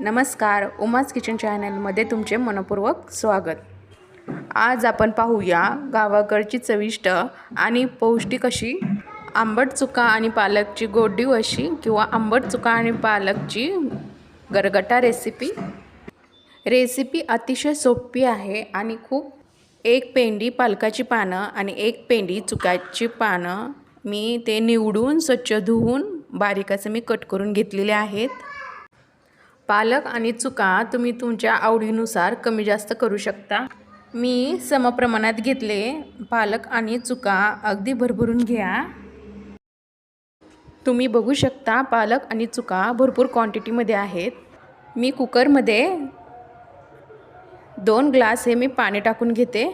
नमस्कार उमाज किचन चॅनलमध्ये तुमचे मनपूर्वक स्वागत. आज आपण पाहूया गावाकडची चविष्ट आणि पौष्टिक अशी आंबट चुका आणि पालकची गोडी अशी किंवा आंबट चुका आणि पालकची गरगटा रेसिपी. रेसिपी अतिशय सोपी आहे आणि खूप एक पेंडी पालकाची पानं आणि एक पेंडी चुकाची पानं मी ते निवडून स्वच्छ धुवून बारीक असं मी कट करून घेतलेले आहेत. पालक आणि चुका तुम्ही तुमच्या आवडीनुसार कमी जास्त करू शकता. मी समप्रमाणात घेतले. पालक आणि चुका अगदी भरभरून घ्या. तुम्ही बघू शकता पालक आणि चुका भरपूर क्वांटिटीमध्ये आहेत. मी कुकरमध्ये दोन ग्लास हे मी पाणी टाकून घेते.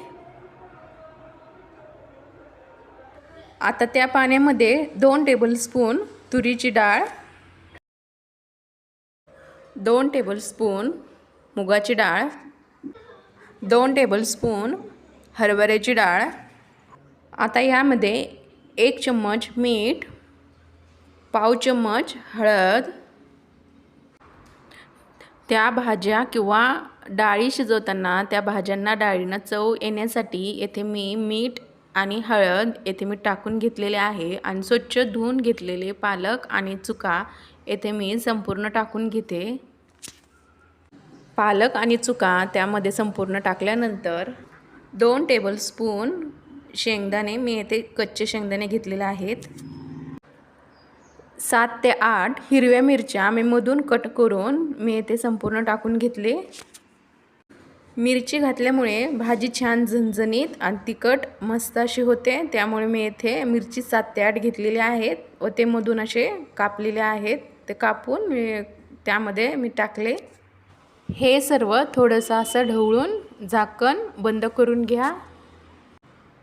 आता त्या पाण्यामध्ये दोन टेबलस्पून तुरीची डाळ दोन टेबलस्पून मुगाची डाळ दोन टेबलस्पून हरभऱ्याची डाळ. आता यामध्ये एक चम्मच मीठ पाव चम्मच हळद. त्या भाज्या किंवा डाळी शिजवताना त्या भाज्यांना डाळींना चव येण्यासाठी येथे मी मीठ आणि हळद येथे मी टाकून घेतलेले आहे आणि स्वच्छ धुवून घेतलेले पालक आणि चुका येथे मी संपूर्ण टाकून घेते. पालक आणि चुका त्यामध्ये संपूर्ण टाकल्यानंतर दोन टेबलस्पून शेंगदाणे मी येथे कच्चे शेंगदाणे घेतलेले आहेत. सात ते आठ हिरव्या मिरच्या मी मधून कट करून मी येथे संपूर्ण टाकून घेतले. मिरची घातल्यामुळे भाजी छान झणझणीत आणि तिखट मस्त अशी होते. त्यामुळे मी येथे मिरची सात ते आठ घेतलेली आहेत व ते मधून असे कापलेले आहेत. ते कापून मी त्यामध्ये मी टाकले. हे सर्व थोडंसं असं ढवळून झाकण बंद करून घ्या.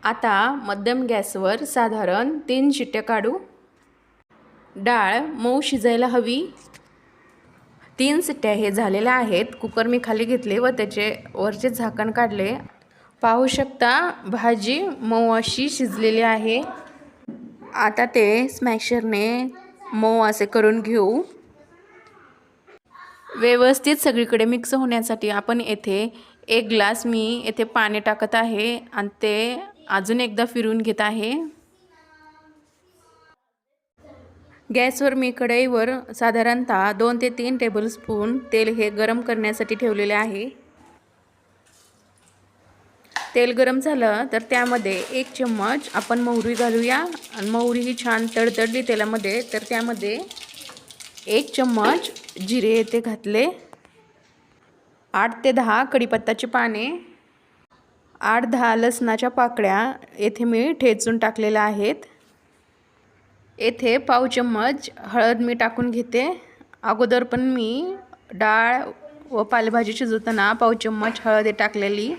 आता मध्यम गॅसवर साधारण तीन शिट्ट्या काढू. डाळ मऊ शिजायला हवी. तीन सिट्ट्या हे झालेल्या आहेत. कुकर मी खाली घेतले व त्याचे वरचे झाकण काढले. पाहू शकता भाजी मऊ अशी शिजलेली आहे. आता ते स्मॅशरने मऊ असे करून घेऊ. व्यवस्थित सगळीकडे मिक्स होण्यासाठी आपण येथे एक ग्लास मी येथे पाणी टाकत आहे आणि ते अजून एकदा फिरून घेत आहे. गॅसवर मी कढईवर साधारणतः दोन ते तीन टेबलस्पून तेल हे गरम करण्यासाठी ठेवलेले आहे. तेल गरम झालं तर त्यामध्ये एक चम्मच आपण मोहरी घालूया. आणि मोहरी ही छान तडतडली तेलामध्ये तर त्यामध्ये एक चम्मच जिरे येथे घातले. आठ ते दहा कढीपत्ताची पाने. आठ दहा लसणाच्या पाकळ्या येथे मी ठेचून टाकलेल्या आहेत. येथे पाव चम्मच हळद मी टाकून घेते. अगोदर पण मी डाळ व पालेभाजी शिजवताना पाव चम्मच हळद टाकलेली.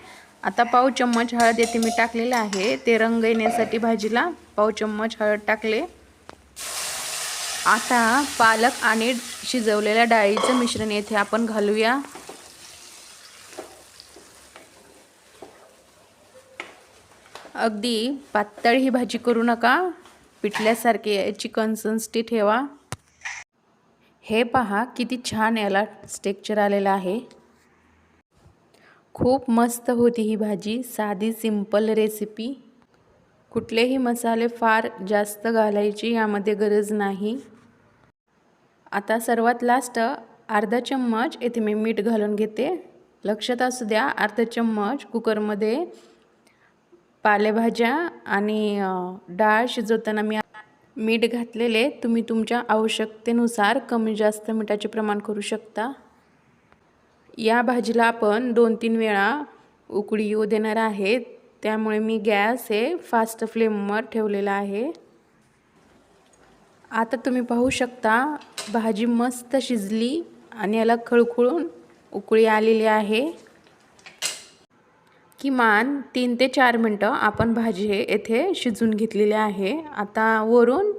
आता पाव चम्मच हळद येथे मी टाकलेलं आहे. ते रंग येण्यासाठी भाजीला पाव चम्मच हळद टाकले. आता पालक आणि शिजवलेल्या डाळीचं मिश्रण येथे आपण घालूया. अगदी पातळ ही भाजी करू नका. पिठल्यासारखी याची कन्सिस्टन्सी ठेवा. हे पहा किती छान याला स्टेक्चर आलेलं आहे. खूप मस्त होती ही भाजी. साधी सिंपल रेसिपी कुठलेही मसाले फार जास्त घालायची यामध्ये गरज नाही. आता सर्वात लास्ट अर्धा चम्मच येथे मी मीठ घालून घेते. लक्षात असू द्या अर्धा चम्मच कुकरमध्ये पालेभाज्या आणि डाळ शिजवताना मी मीठ घातलेले. तुम्ही तुमच्या आवश्यकतेनुसार कमी जास्त मिठाचे प्रमाण करू शकता. या भाजीला आपण दोन तीन वेळा उकळी येऊ देणार आहे. त्यामुळे मी गॅस हे फास्ट फ्लेमवर ठेवलेला आहे. आता तुम्ही पाहू शकता भाजी मस्त शिजली आणि याला खळखळून उकळी आलेली आहे. किमान तीन ते चार मिनटं आपण भाजी हे येथे शिजून घेतलेली आहे. आता वरून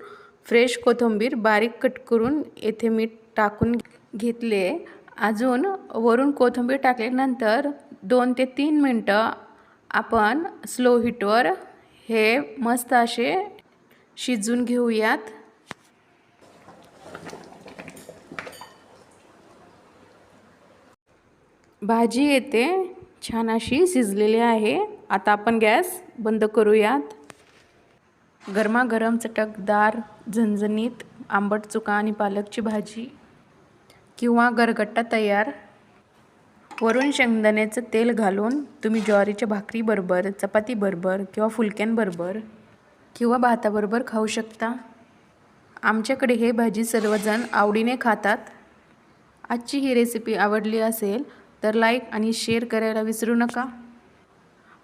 फ्रेश कोथिंबीर बारीक कट करून येथे मी टाकून घेतले. अजून वरून कोथिंबीर टाकल्यानंतर दोन ते तीन मिनटं आपण स्लो हीटवर हे मस्त असे शिजून घेऊयात. भाजी येते. छान अशी शिजलेली आहे. आता आपण गॅस बंद करूयात. गरमागरम चटकदार झणझणीत आंबट चुका आणि पालकची भाजी किंवा गरगट्टा तयार. वरून शेंगदाण्याचं तेल घालून तुम्ही ज्वारीच्या भाकरीबरोबर चपातीबरोबर किंवा फुलक्यांबरोबर किंवा भाताबरोबर खाऊ शकता. आमच्याकडे हे भाजी सर्वजण आवडीने खातात. आजची ही रेसिपी आवडली असेल तर लाईक आणि शेअर करायला विसरू नका.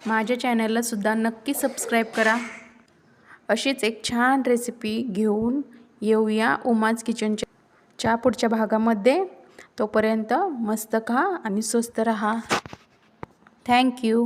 माझ्या चॅनललासुद्धा नक्की सबस्क्राईब करा. अशीच एक छान रेसिपी घेऊन येऊया उमाज किचनच्या च्या पुढच्या भागामध्ये. तोपर्यंत मस्त खा आणि स्वस्त रहा. थँक्यू